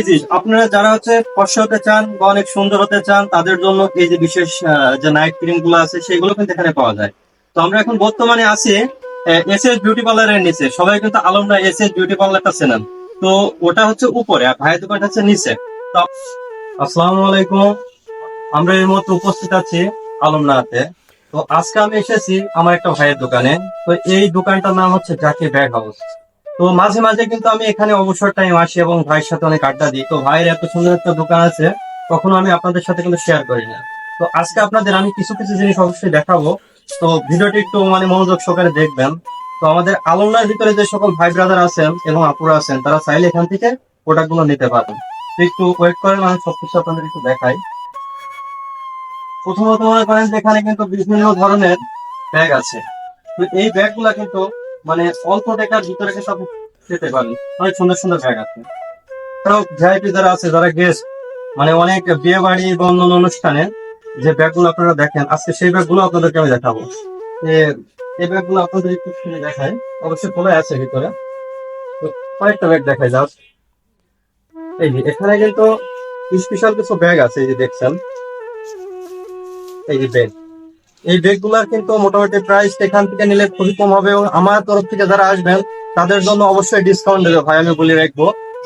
এই আপনারা যারা হচ্ছে ফর্সা হতে চান বা অনেক সুন্দর হতে চান, তাদের জন্য এই যে বিশেষ যে নাইট ক্রিমগুলো আছে, সেগুলো কিন্তু এখানে পাওয়া যায়। তো আমরা এখন বর্তমানে আছি এস এস বিউটি পার্লারের নিচে। সবাই কিন্তু আলমরা এস এস বিউটি পার্লারটা চেনেন। তো ওটা হচ্ছে উপরে, আর ভাইয়ের দোকানটা হচ্ছে নিচে। তো আসসালামু আলাইকুম। আমরা এই মুহূর্তে উপস্থিত আছি আলমনাতে তো আজকে আমি এসেছি আমার একটা ভাইয়ের দোকানে। তো এই দোকানটার নাম হচ্ছে জাকি ব্যাগ হাউস তো মাঝে মাঝে কিন্তু আমি এখানে অবসর টাইম আসি এবং ভাইয়ের সাথে অনেক আড্ডা দিই। তো ভাইয়ের এত সুন্দর একটা দোকান আছে, কখনো আমি আপনাদের সাথে কিন্তু শেয়ার করি না। তো আজকে আপনাদের আমি কিছু কিছু জিনিস অবশ্যই দেখাবো। তো ভিডিওটি একটু মানে মনোযোগ সহকারে দেখবেন। তো আমাদের আলমনার ভিতরে যে সকল ভাই ব্রাদার আছেন এবং আপুরা আছেন, তারা চাইলে এখান থেকে প্রোডাক্টগুলো নিতে পারেন। একটু ওয়েট করেন, আমি সবকিছু আপনাদের একটু দেখাই। প্রথমত মনে করেন এখানে কিন্তু বিভিন্ন ধরনের ব্যাগ আছে। তো এই ব্যাগগুলা কিন্তু মানে অল্প টাকার ভিতরে কিন্তু আপনি পেতে পারেন অনেক সুন্দর সুন্দর ব্যাগ আছে। এছাড়াও ভিআইপি যারা আছে, যারা গেস্ট মানে অনেক বিয়ে বাড়ি বা অন্যান্য অনুষ্ঠানে যে ব্যাগগুলো আপনারা দেখেন, আজকে সেই ব্যাগগুলো আপনাদেরকে আমি দেখাবো। এই ব্যাগগুলো আপনাদের একটু খুলে দেখাই। অবশ্যই খোলা আছে ভিতরে। কয়েকটা ব্যাগ দেখাই জাস্ট এই যে, এখানে কিন্তু স্পেশাল কিছু ব্যাগ আছে, এই যে দেখছেন। এই যে ব্যাগ এই ব্যাগগুলার কিন্তু মোটামুটি প্রাইস এখান থেকে নিলে খুবই কম হবে। আমার তরফ থেকে যারা আসবেন, তাদের জন্য অবশ্যই ডিসকাউন্ট দেবে ভাই, আমি বলে রাখব।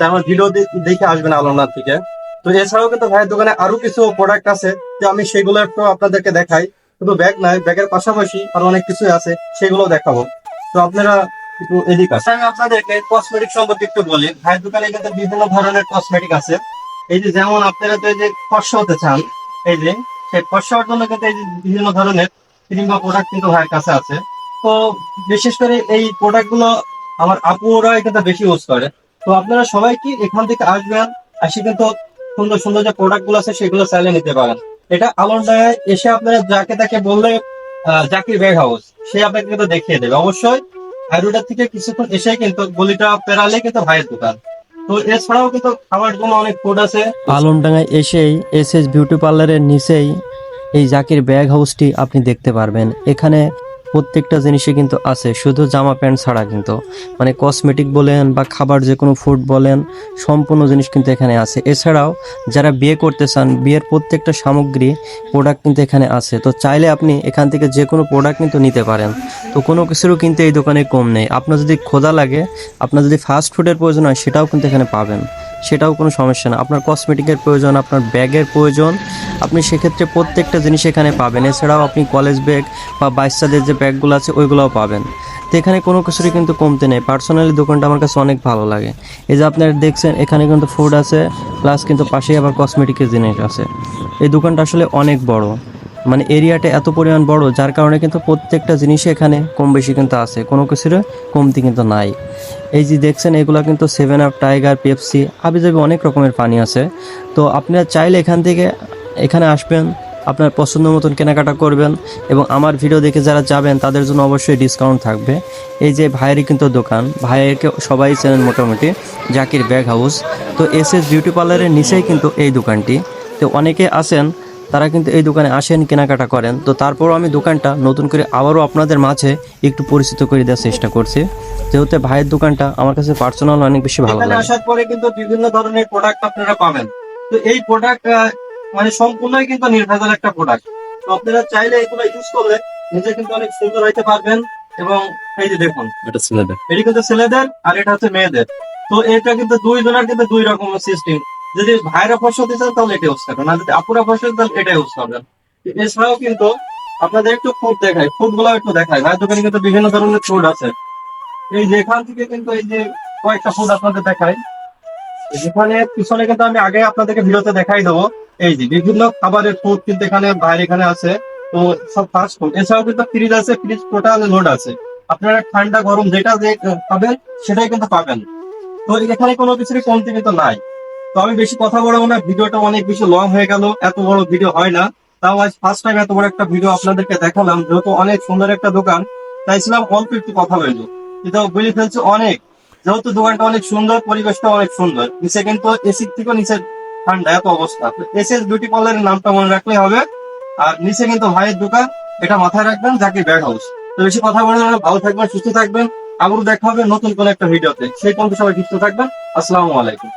আমার ভিডিও দেখে আসবেন আলমনার থেকে। তো এছাড়াও কিন্তু ভাইয়ের দোকানে আরও কিছু প্রোডাক্ট আছে, তো আমি সেগুলো একটু আপনাদেরকে দেখাই। শুধু ব্যাগ নাই ব্যাগের পাশাপাশি আরও অনেক কিছুই আছে সেগুলো দেখাবো। তো আপনারা একটু এদিক আছে আমি আপনাদেরকে কসমেটিক সম্পর্কে একটু বলি। ভাইয়ের দোকানে কিন্তু বিভিন্ন ধরনের কসমেটিক আছে। এই যে যেমন আপনারা তো এই যে ফর্সা হতে চান, এই যে সেই হওয়ার জন্য কিন্তু বিভিন্ন ধরনের ক্রিম বা প্রোডাক্ট কিন্তু ভাইয়ের কাছে আছে। তো বিশেষ করে এই প্রোডাক্টগুলো আমার আপুরা কিন্তু বেশি ইউজ করে। তো আপনারা সবাই কি এখান থেকে আসবেন, আসি কিন্তু সুন্দর সুন্দর যে প্রোডাক্টগুলো আছে সেগুলো চাইলে নিতে পারেন। এটা আলমডায় এসে আপনারা যাকে তাকে বললে জাকির ব্যাগ হাউস সে আপনাকে কিন্তু দেখিয়ে দেবে। অবশ্যই হাইরোডার থেকে কিছুক্ষণ এসে কিন্তু গলিটা পেরালে কিন্তু ভাইয়ের দোকান। তো এছাড়াও কিন্তু খাবার জন্য অনেক ফুড আছে। আলমডাঙ্গায় এসেই এস এস বিউটি পার্লারের নিচেই এই জাকির ব্যাগ হাউসটি আপনি দেখতে পারবেন। এখানে প্রত্যেকটা জিনিসই কিন্তু আছে, শুধু জামা প্যান্ট ছাড়া কিন্তু। মানে কসমেটিক বলেন বা খাবার যে কোনো ফুড বলেন, সম্পূর্ণ জিনিস কিন্তু এখানে আছে। এছাড়াও যারা বিয়ে করতে চান, বিয়ের প্রত্যেকটা সামগ্রী প্রোডাক্ট কিন্তু এখানে আছে। তো চাইলে আপনি এখান থেকে যে কোনো প্রোডাক্ট কিন্তু নিতে পারেন। তো কোনো কিছুরও কিন্তু এই দোকানে কম নেই। আপনার যদি খোদা লাগে, আপনার যদি ফাস্ট ফুডের প্রয়োজন হয়, সেটাও কিন্তু এখানে পাবেন। সেটাও কোনো সমস্যা না। আপনার কসমেটিকের প্রয়োজন, আপনার ব্যাগের প্রয়োজন, আপনি সেক্ষেত্রে প্রত্যেকটা জিনিস এখানে পাবেন। এছাড়াও আপনি কলেজ ব্যাগ বা বাচ্চাদের যে ব্যাগগুলো আছে, ওইগুলোও পাবেন। তো এখানে কোনো কিছুরই কিন্তু কমতে নেই। পার্সোনালি দোকানটা আমার কাছে অনেক ভালো লাগে। এই যে আপনারা দেখছেন, এখানে কিন্তু ফুড আছে প্লাস কিন্তু পাশেই আবার কসমেটিকের জিনিস আছে। এই দোকানটা আসলে অনেক বড়। মানে এরিয়াটা এত পরিমাণ বড়, যার কারণে কিন্তু প্রত্যেকটা জিনিসই এখানে কম বেশি কিন্তু আছে। কোনো কিছুর কমতি কিন্তু নাই। এই যে দেখছেন, এগুলো কিন্তু সেভেন আপ টাইগার পেপসি আবি যাবি অনেক রকমের পানি আছে। তো আপনারা চাইলে এখান থেকে এখানে আসবেন, আপনার পছন্দ মতন কেনাকাটা করবেন এবং আমার ভিডিও দেখে যারা যাবেন, তাদের জন্য অবশ্যই ডিসকাউন্ট থাকবে। এই যে ভাইয়েরই কিন্তু দোকান, ভাইয়েরকে সবাই চেনেন মোটামুটি, জাকির ব্যাগ হাউস। তো এস এস বিউটি পার্লারের নিচেই কিন্তু এই দোকানটি। তো অনেকে আছেন তারা কিন্তু এই দোকানে আসেন কেনাকাটা করেন। তো তারপরও আমি দোকানটা নতুন করে আবারও আপনাদের মাঝে একটু পরিচিত করে দেওয়ার চেষ্টা করছি। যেহেতু ভাইয়ের দোকানটা আমার কাছে পার্সোনাল অনেক বেশি ভালো লাগে। আসার পরে কিন্তু বিভিন্ন ধরনের প্রোডাক্ট আপনারা পাবেন। তো এই প্রোডাক্ট মানে সম্পূর্ণই কিন্তু নির্ভেজাল একটা প্রোডাক্ট তো আপনারা চাইলে এগুলো ইউজ করলে নিজে কিন্তু অনেক সুন্দর হইতে পারবেন এবং এই যে দেখুন এটা ছেলেদের। এটি কিন্তু ছেলেদের আর এটা হচ্ছে মেয়েদের। তো এটা কিন্তু দুই জনের কিন্তু দুই রকম সিস্টেম যদি ভাইরা দিতে চান তাহলে এটা ইউজ করবেন, আর যদি আপুরা ফসল তাহলে এটা ইউজ করবেন। এছাড়াও কিন্তু আপনাদের একটু ফুড দেখায় ফুডগুলো একটু দেখায় ভাইয়ের দোকানে কিন্তু বিভিন্ন ধরনের ফুড আছে। এই যে এখান থেকে কিন্তু এই যে কয়েকটা ফুড আপনাদের দেখায় যেখানে পিছনে কিন্তু আমি আগে আপনাদেরকে ভিডিওতে দেখাই দেবো। এই যে বিভিন্ন খাবারের ফুড কিন্তু এখানে বাইরে এখানে আছে। তো সব ফাস্ট ফুড এছাড়াও কিন্তু ফ্রিজ আছে ফ্রিজ টোটাল লোড আছে। আপনারা ঠান্ডা গরম যেটা যে পাবেন সেটাই কিন্তু পাবেন। তো এখানে কোনো কিছুরই কমতি কিন্তু নাই। তো আমি বেশি কথা বলব না ভিডিওটা অনেক বেশি লং হয়ে গেল এত বড় ভিডিও হয় না। তাও আজ ফার্স্ট টাইম এত বড় একটা ভিডিও আপনাদেরকে দেখালাম যেহেতু অনেক সুন্দর একটা দোকান চাইছিলাম অল্প একটু কথা বলব। কিন্তু বলে ফেলছে অনেক যেহেতু দোকানটা অনেক সুন্দর পরিবেশটা অনেক সুন্দর। নিচে কিন্তু এসির থেকে নিচে ঠান্ডা এত অবস্থা। এস এস বিউটি পার্লারের নামটা মনে রাখলে হবে। আর নিচে কিন্তু ভাইয়ের দোকান এটা মাথায় রাখবেন যাকে ব্যাড হাউস তো বেশি কথা বলে না, ভালো থাকবেন সুস্থ থাকবেন। আবারও দেখা হবে নতুন কোন একটা ভিডিওতে সেই পর্যন্ত সবাই সুস্থ থাকবেন। আসসালামু আলাইকুম।